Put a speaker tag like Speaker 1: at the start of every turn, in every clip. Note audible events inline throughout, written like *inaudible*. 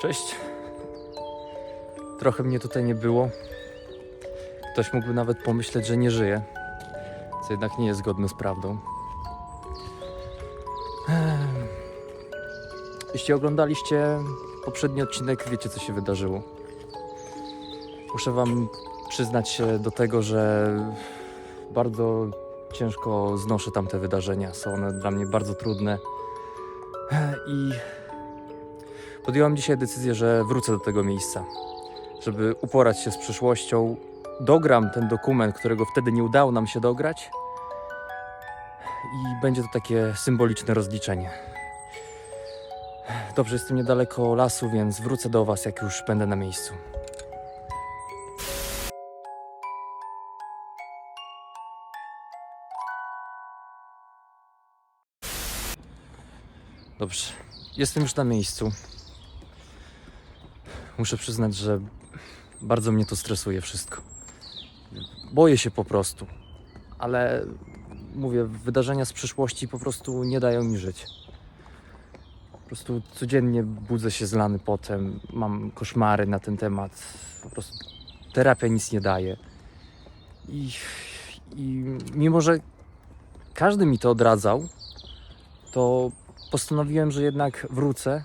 Speaker 1: Cześć. Trochę mnie tutaj nie było. Ktoś mógłby nawet pomyśleć, że nie żyję, co jednak nie jest zgodne z prawdą. Ehm. Jeśli oglądaliście poprzedni odcinek, wiecie co się wydarzyło. Muszę Wam przyznać się do tego, że bardzo ciężko znoszę tamte wydarzenia. Są one dla mnie bardzo trudne. I podjąłem dzisiaj decyzję, że wrócę do tego miejsca, żeby uporać się z przyszłością. Dogram ten dokument, którego wtedy nie udało nam się dograć. I będzie to takie symboliczne rozliczenie. Dobrze, jestem niedaleko lasu, więc wrócę do Was, jak już będę na miejscu. Dobrze, jestem już na miejscu. Muszę przyznać, że bardzo mnie to stresuje wszystko. Boję się po prostu, ale mówię, wydarzenia z przyszłości po prostu nie dają mi żyć. Po prostu codziennie budzę się zlany potem, mam koszmary na ten temat. Po prostu terapia nic nie daje. I, i mimo, że każdy mi to odradzał, to postanowiłem, że jednak wrócę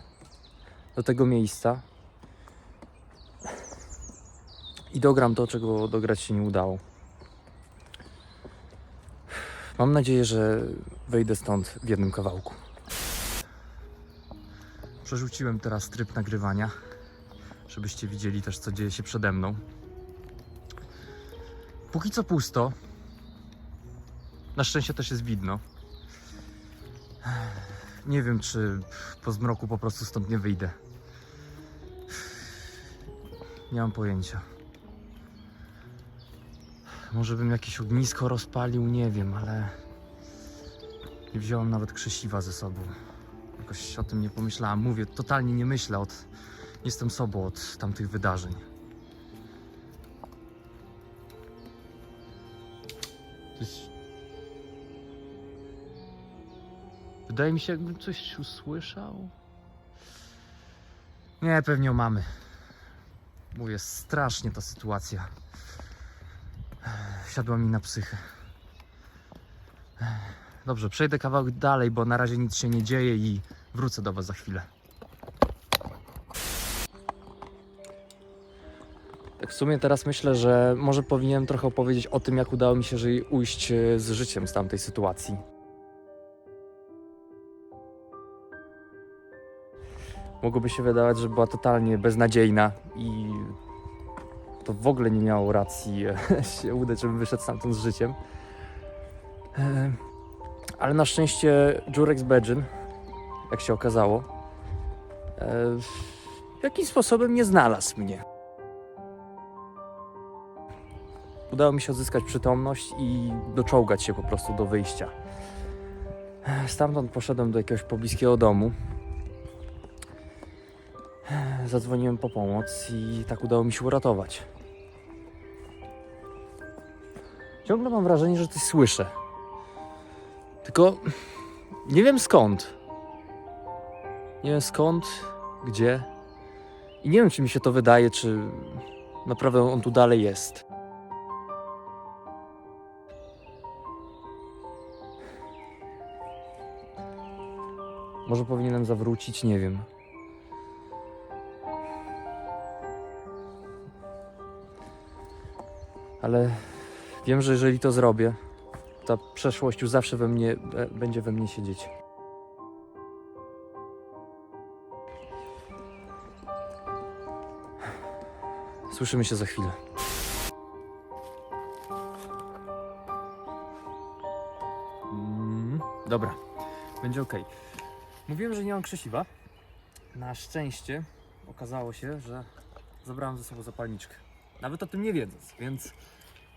Speaker 1: do tego miejsca i dogram to, czego dograć się nie udało. Mam nadzieję, że wyjdę stąd w jednym kawałku. Przerzuciłem teraz tryb nagrywania, żebyście widzieli też, co dzieje się przede mną. Póki co pusto. Na szczęście też jest widno. Nie wiem, czy po zmroku po prostu stąd nie wyjdę. Nie mam pojęcia. Może bym jakieś ognisko rozpalił, nie wiem, ale nie wziąłem nawet krzesiwa ze sobą. Jakoś o tym nie pomyślałem. Mówię, totalnie nie myślę od. Jestem sobą od tamtych wydarzeń. Jest... Wydaje mi się, jakbym coś usłyszał. Nie, pewnie o mamy. Mówię, strasznie ta sytuacja. Siadła mi na psychę. Dobrze, przejdę kawałek dalej, bo na razie nic się nie dzieje i wrócę do Was za chwilę. Tak w sumie teraz myślę, że może powinienem trochę opowiedzieć o tym, jak udało mi się ujść e, z życiem z tamtej sytuacji. Mogłoby się wydawać, że była totalnie beznadziejna i to w ogóle nie miało racji e, *laughs* się udać, żebym wyszedł stamtąd z życiem. E, Ale na szczęście Jurex Bedżyn, jak się okazało, e, jakimś sposobem nie znalazł mnie. Udało mi się odzyskać przytomność i doczołgać się po prostu do wyjścia. Stamtąd poszedłem do jakiegoś pobliskiego domu. Zadzwoniłem po pomoc i tak udało mi się uratować. Ciągle mam wrażenie, że coś słyszę. Tylko nie wiem skąd. Nie wiem skąd, gdzie. I nie wiem, czy mi się to wydaje, czy naprawdę on tu dalej jest. Może powinienem zawrócić, nie wiem. Ale wiem, że jeżeli to zrobię, ta przeszłość już zawsze we mnie e, będzie we mnie siedzieć. Słyszymy się za chwilę. Mm, dobra, będzie ok. Mówiłem, że nie mam krzesiwa. Na szczęście okazało się, że zabrałem ze sobą zapalniczkę. Nawet o tym nie wiedząc, więc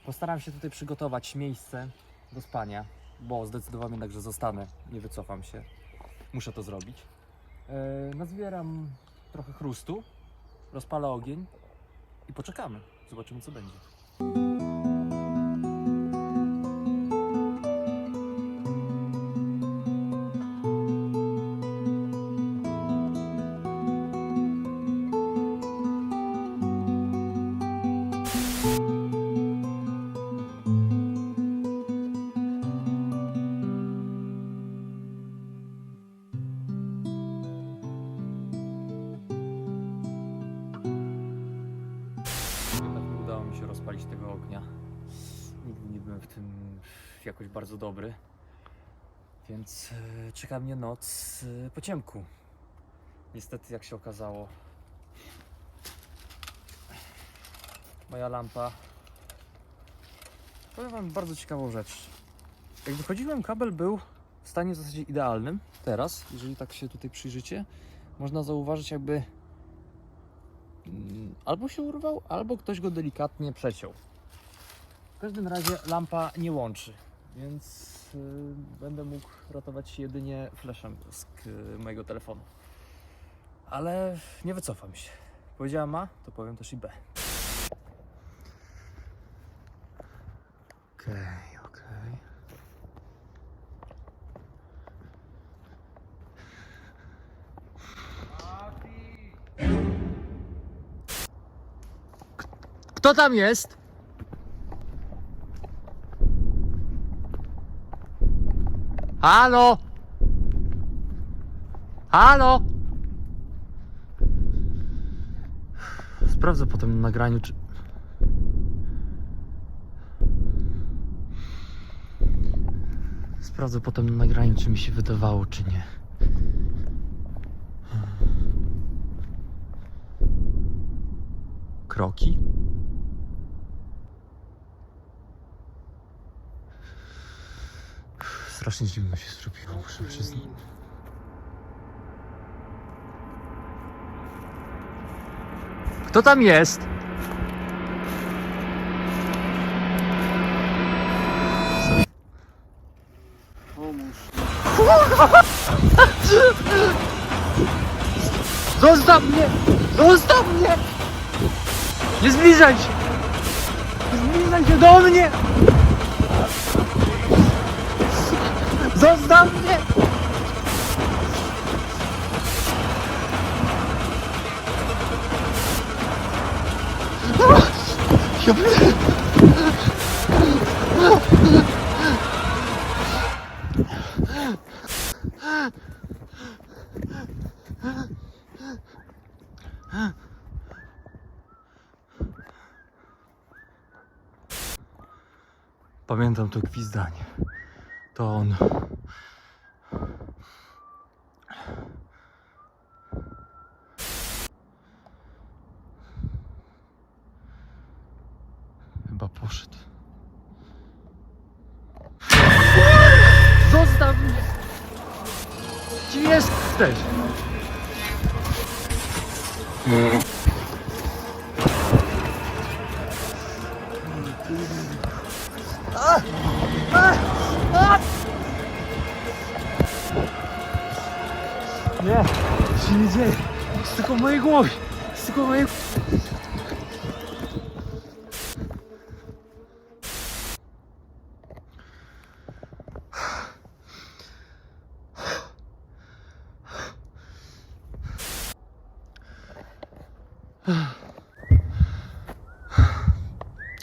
Speaker 1: Postaram się tutaj przygotować miejsce do spania, bo zdecydowałem jednak, że zostanę, nie wycofam się. Muszę to zrobić. Eee, nazbieram trochę chrustu, rozpalę ogień i poczekamy. Zobaczymy, co będzie. Ognia. Nigdy nie byłem w tym jakoś bardzo dobry. Więc e, czeka mnie noc e, po ciemku. Niestety, jak się okazało, moja lampa. Powiem Wam bardzo ciekawą rzecz. Jak wychodziłem, kabel był w stanie w zasadzie idealnym. Teraz, jeżeli tak się tutaj przyjrzycie, można zauważyć, jakby mm, albo się urwał, albo ktoś go delikatnie przeciął. W każdym razie lampa nie łączy, więc y, będę mógł ratować się jedynie flashem z mojego telefonu. Ale nie wycofam się. Powiedziała ma, to powiem też i B. Okej, okej. Kto tam jest? Halo? Halo? Sprawdzę potem na nagraniu, czy... Sprawdzę potem na nagraniu, czy mi się wydawało, czy nie. Kroki? Strasznie zimno się zrobiło, muszę przyznać. Kto tam jest? Zostaw mnie! Zostaw mnie! Nie zbliżaj się! Nie zbliżaj się do mnie! Zostaw mnie! Pamiętam to gwizdanie. To on. Poszedł. Zostaw mnie! Gdzie jesteś? Nie, to się nie dzieje. Jest tylko w mojej głowie. Jest tylko w mojej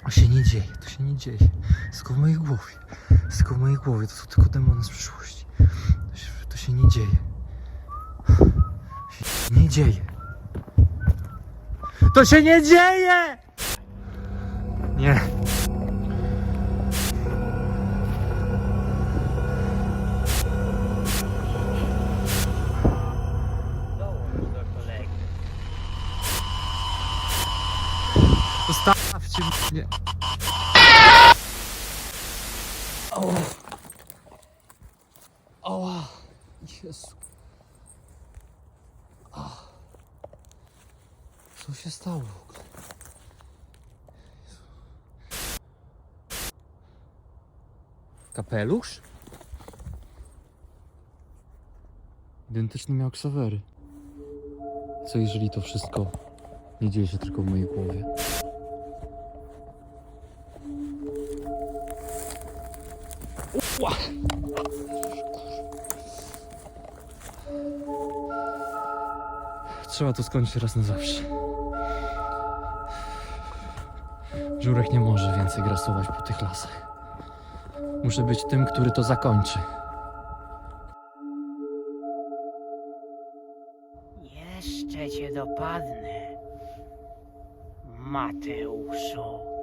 Speaker 1: To się nie dzieje, to się nie dzieje. Tylko w mojej głowie. Tylko w mojej głowie. To są tylko demony z przyszłości. To się, to się nie dzieje. To się nie dzieje. To się nie dzieje! Nie. Zostawcie mnie. O. Oła. Jezu. Ach. Co się stało w ogóle? Kapelusz? Identyczny miał ksawery. Co jeżeli to wszystko nie dzieje się tylko w mojej głowie? Trzeba to skończyć raz na zawsze. Żurek nie może więcej grasować po tych lasach. Muszę być tym, który to zakończy.
Speaker 2: Jeszcze cię dopadnę, Mateuszu.